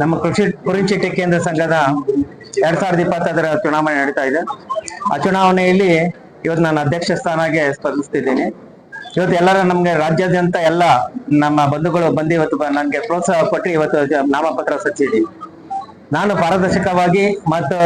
ನಮ್ಮ ಕೃಷಿ ಕುರಿಚಿಟ್ಟೆ ಕೇಂದ್ರ ಸಂಘದ ಎರಡ್ ಸಾವಿರದ ಇಪ್ಪತ್ತೈದರ ಚುನಾವಣೆ ನಡೀತಾ ಇದೆ. ಆ ಚುನಾವಣೆಯಲ್ಲಿ ಇವತ್ತು ನಾನು ಅಧ್ಯಕ್ಷ ಸ್ಥಾನಕ್ಕೆ ಸ್ಪರ್ಧಿಸ್ತಿದ್ದೀನಿ. ಇವತ್ತು ಎಲ್ಲರ ನಮ್ಗೆ ರಾಜ್ಯಾದ್ಯಂತ ಎಲ್ಲ ನಮ್ಮ ಬಂಧುಗಳು ಬಂದು ಇವತ್ತು ನನಗೆ ಪ್ರೋತ್ಸಾಹ ಕೊಟ್ಟು ಇವತ್ತು ನಾಮಪತ್ರ ಸಲ್ಲಿಸಿದ್ದೀನಿ. ನಾನು ಪಾರದರ್ಶಕವಾಗಿ ಮತ್ತು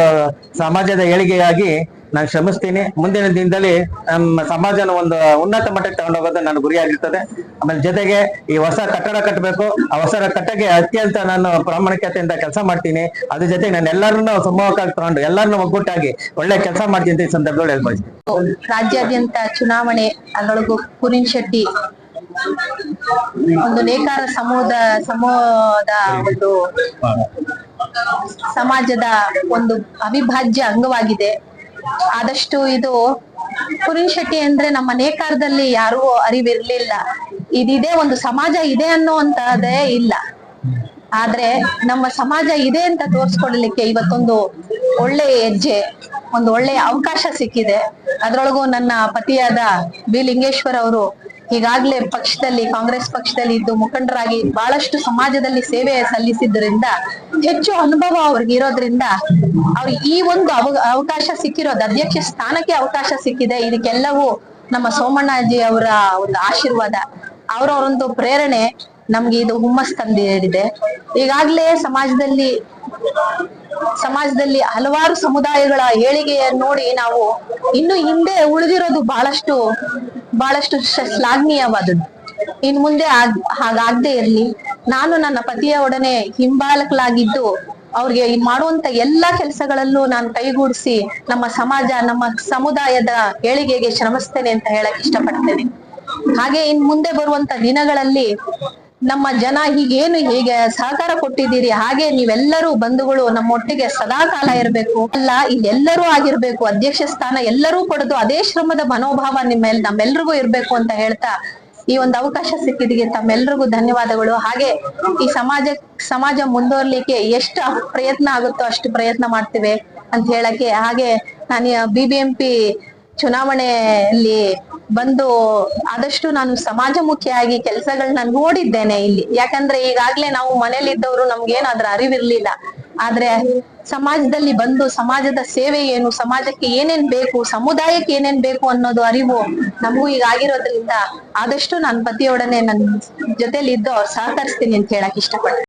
ಸಮಾಜದ ಏಳಿಗೆಯಾಗಿ ನಾನು ಶ್ರಮಿಸ್ತೀನಿ. ಮುಂದಿನ ದಿನದಲ್ಲಿ ನಮ್ಮ ಸಮಾಜನ ಒಂದು ಉನ್ನತ ಮಟ್ಟಕ್ಕೆ ತಗೊಂಡೋಗೋದು ನನ್ನ ಗುರಿಯಾಗಿರ್ತದೆ. ಆಮೇಲೆ ಜೊತೆಗೆ ಈ ಹೊಸ ಕಟ್ಟಡ ಕಟ್ಟಬೇಕು. ಆ ಹೊಸ ಕಟ್ಟಕ್ಕೆ ಅತ್ಯಂತ ನಾನು ಪ್ರಾಮಾಣಿಕತೆಯಿಂದ ಕೆಲಸ ಮಾಡ್ತೀನಿ. ಅದ್ರ ಜೊತೆಗೆ ನಾನು ಎಲ್ಲರನ್ನೂ ಸಮೂಹಕ್ಕಾಗಿ ತಗೊಂಡು ಎಲ್ಲರನ್ನೂ ಒಗ್ಗಟ್ಟಾಗಿ ಒಳ್ಳೆ ಕೆಲಸ ಮಾಡ್ತೀನಿ ಅಂತ ಈ ಸಂದರ್ಭದಲ್ಲಿ ಹೇಳ್ಬೋದು. ರಾಜ್ಯಾದ್ಯಂತ ಚುನಾವಣೆ ಅದರೊಳಗೂ ಕುರಿನ್ ಶೆಟ್ಟಿ ಒಂದು ನೇಕಾರ ಸಮೂಹದ ಸಮೂಹದ ಒಂದು ಸಮಾಜದ ಒಂದು ಅವಿಭಾಜ್ಯ ಅಂಗವಾಗಿದೆ. ಆದಷ್ಟು ಇದು ಕುರಿನ್ ಶೆಟ್ಟಿ ಅಂದ್ರೆ ನಮ್ಮ ನೇಕಾರದಲ್ಲಿ ಯಾರು ಅರಿವಿರ್ಲಿಲ್ಲ. ಇದಿದೆ ಒಂದು ಸಮಾಜ ಇದೆ ಅನ್ನುವಂತದೇ ಇಲ್ಲ. ಆದ್ರೆ ನಮ್ಮ ಸಮಾಜ ಇದೆ ಅಂತ ತೋರ್ಸ್ಕೊಡ್ಲಿಕ್ಕೆ ಇವತ್ತೊಂದು ಒಳ್ಳೆ ಹೆಜ್ಜೆ, ಒಂದು ಒಳ್ಳೆಯ ಅವಕಾಶ ಸಿಕ್ಕಿದೆ. ಅದ್ರೊಳಗೂ ನನ್ನ ಪತಿಯಾದ ಬಿ. ಲಿಂಗೇಶ್ವರ್ ಅವರು ಈಗಾಗ್ಲೇ ಪಕ್ಷದಲ್ಲಿ, ಕಾಂಗ್ರೆಸ್ ಪಕ್ಷದಲ್ಲಿ ಇದ್ದು ಮುಖಂಡರಾಗಿ ಬಹಳಷ್ಟು ಸಮಾಜದಲ್ಲಿ ಸೇವೆ ಸಲ್ಲಿಸಿದ್ರಿಂದ ಹೆಚ್ಚು ಅನುಭವ ಅವ್ರಿಗೆ ಇರೋದ್ರಿಂದ ಅವ್ರಿಗೆ ಈ ಒಂದು ಅವ, ಅವಕಾಶ ಸಿಕ್ಕಿರೋದು, ಅಧ್ಯಕ್ಷ ಸ್ಥಾನಕ್ಕೆ ಅವಕಾಶ ಸಿಕ್ಕಿದೆ. ಇದಕ್ಕೆಲ್ಲವೂ ನಮ್ಮ ಸೋಮಣ್ಣಾಜಿ ಅವರ ಒಂದು ಆಶೀರ್ವಾದ ಅವರ ಒಂದು ಪ್ರೇರಣೆ. ನಮ್ಗೆ ಇದು ಹುಮ್ಮಸ್ ತಂದಿದೆ ಈಗಾಗ್ಲೇ ಸಮಾಜದಲ್ಲಿ ಸಮಾಜದಲ್ಲಿ ಹಲವಾರು ಸಮುದಾಯಗಳ ಏಳಿಗೆಯನ್ನು ನೋಡಿ ನಾವು ಇನ್ನು ಹಿಂದೆ ಉಳಿದಿರೋದು ಬಹಳಷ್ಟು ಬಹಳಷ್ಟು ಶ್ಲಾಘನೀಯವಾದದ್ದು. ಇನ್ ಮುಂದೆ ಆಗ್, ಹಾಗಾಗದೆ ಇರ್ಲಿ. ನಾನು ನನ್ನ ಪತಿಯ ಒಡನೆ ಹಿಂಬಾಲಕಲಾಗಿದ್ದು ಅವ್ರಿಗೆ ಮಾಡುವಂತ ಎಲ್ಲಾ ಕೆಲಸಗಳಲ್ಲೂ ನಾನು ಕೈಗೂಡಿಸಿ ನಮ್ಮ ಸಮಾಜ, ನಮ್ಮ ಸಮುದಾಯದ ಏಳಿಗೆಗೆ ಶ್ರಮಿಸ್ತೇನೆ ಅಂತ ಹೇಳಕ್ ಇಷ್ಟಪಡ್ತೇನೆ. ಹಾಗೆ ಇನ್ ಮುಂದೆ ಬರುವಂತ ದಿನಗಳಲ್ಲಿ ನಮ್ಮ ಜನ ಹೀಗೇನು ಹೀಗೆ ಸಹಕಾರ ಕೊಟ್ಟಿದ್ದೀರಿ? ಹಾಗೆ ನೀವೆಲ್ಲರೂ ಬಂಧುಗಳು ನಮ್ಮೊಟ್ಟಿಗೆ ಸದಾ ಕಾಲ ಇರಬೇಕು. ಅಲ್ಲ, ಇಲ್ಲೆಲ್ಲರೂ ಆಗಿರ್ಬೇಕು. ಅಧ್ಯಕ್ಷ ಸ್ಥಾನ ಎಲ್ಲರೂ ಪಡೆದು ಅದೇ ಶ್ರಮದ ಮನೋಭಾವ ನಿಮ್ಮ ನಮ್ಮೆಲ್ರಿಗೂ ಇರ್ಬೇಕು ಅಂತ ಹೇಳ್ತಾ ಈ ಒಂದು ಅವಕಾಶ ಸಿಕ್ಕಿದಿಗೆ ತಮ್ಮೆಲ್ರಿಗೂ ಧನ್ಯವಾದಗಳು. ಹಾಗೆ ಈ ಸಮಾಜ ಸಮಾಜ ಮುಂದುವರ್ಲಿಕ್ಕೆ ಎಷ್ಟು ಪ್ರಯತ್ನ ಆಗುತ್ತೋ ಅಷ್ಟು ಪ್ರಯತ್ನ ಮಾಡ್ತೇವೆ ಅಂತ ಹೇಳಕ್ಕೆ ಹಾಗೆ ನಾನು ಬಿ ಬಿ ಎಂ ಪಿ ಚುನಾವಣೆಯಲ್ಲಿ ಬಂದು ಆದಷ್ಟು ನಾನು ಸಮಾಜಮುಖಿಯಾಗಿ ಕೆಲಸಗಳನ್ನ ನೋಡಿದ್ದೇನೆ ಇಲ್ಲಿ. ಯಾಕಂದ್ರೆ ಈಗಾಗ್ಲೇ ನಾವು ಮನೇಲಿದ್ದವರು ನಮ್ಗೇನು ಅದ್ರ ಅರಿವಿರ್ಲಿಲ್ಲ. ಆದ್ರೆ ಸಮಾಜದಲ್ಲಿ ಬಂದು ಸಮಾಜದ ಸೇವೆ ಏನು, ಸಮಾಜಕ್ಕೆ ಏನೇನ್ ಬೇಕು, ಸಮುದಾಯಕ್ಕೆ ಏನೇನ್ ಬೇಕು ಅನ್ನೋದು ಅರಿವು ನಮಗೂ ಈಗ ಆಗಿರೋದ್ರಿಂದ ಆದಷ್ಟು ನಾನು ಪತಿಯೊಡನೆ ನನ್ನ ಜೊತೆಲಿ ಇದ್ದು ಅವ್ರು ಸಹಕರಿಸ್ತೀನಿ ಅಂತ ಹೇಳಕ್ ಇಷ್ಟಪಡ್ತೀನಿ.